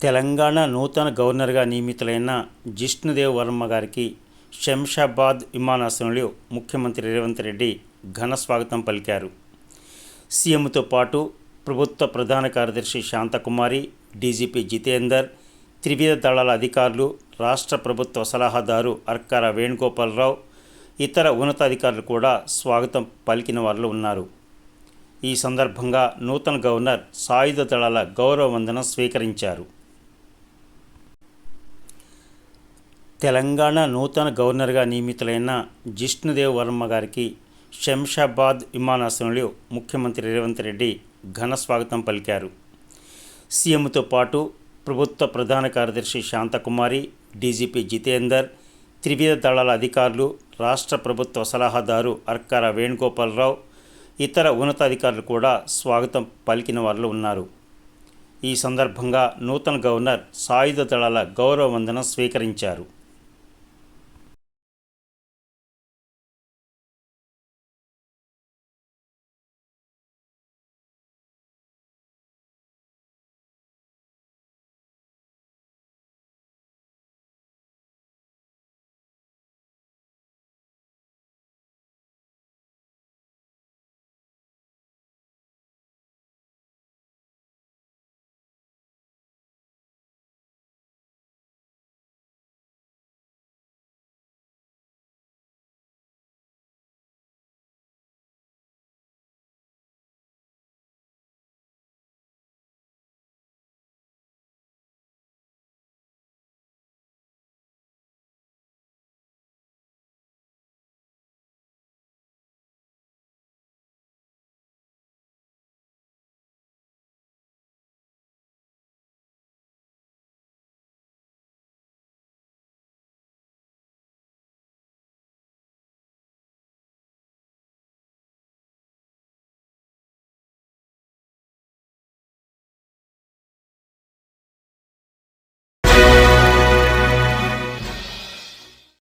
తెలంగాణ నూతన గవర్నర్గా నియమితులైన జిష్ణుదేవ్ వర్మ గారికి శంషాబాద్ విమానాశ్రయంలో ముఖ్యమంత్రి రేవంత్ రెడ్డి ఘన స్వాగతం పలికారు. సీఎంతో పాటు ప్రభుత్వ ప్రధాన కార్యదర్శి శాంతకుమారి డీజీపీ జితేందర్ త్రివిధ దళాల అధికారులు రాష్ట్ర ప్రభుత్వ సలహాదారు అర్కార వేణుగోపాలరావు ఇతర ఉన్నతాధికారులు కూడా స్వాగతం పలికిన వారిలో ఉన్నారు. ఈ సందర్భంగా నూతన గవర్నర్ సాయుధ దళాల గౌరవ వందనం స్వీకరించారు. తెలంగాణ నూతన గవర్నర్గా నియమితులైన జిష్ణుదేవ్ వర్మ గారికి శంషాబాద్ విమానాశ్రయంలో ముఖ్యమంత్రి రేవంత్ రెడ్డి ఘన స్వాగతం పలికారు. సీఎంతో పాటు ప్రభుత్వ ప్రధాన కార్యదర్శి శాంతకుమారి డీజీపీ జితేందర్ త్రివిధ దళాల అధికారులు రాష్ట్ర ప్రభుత్వ సలహాదారు అర్కార వేణుగోపాలరావు ఇతర ఉన్నతాధికారులు కూడా స్వాగతం పలికిన వారిలో ఉన్నారు. ఈ సందర్భంగా నూతన గవర్నర్ సాయుధ దళాల గౌరవ వందనం స్వీకరించారు.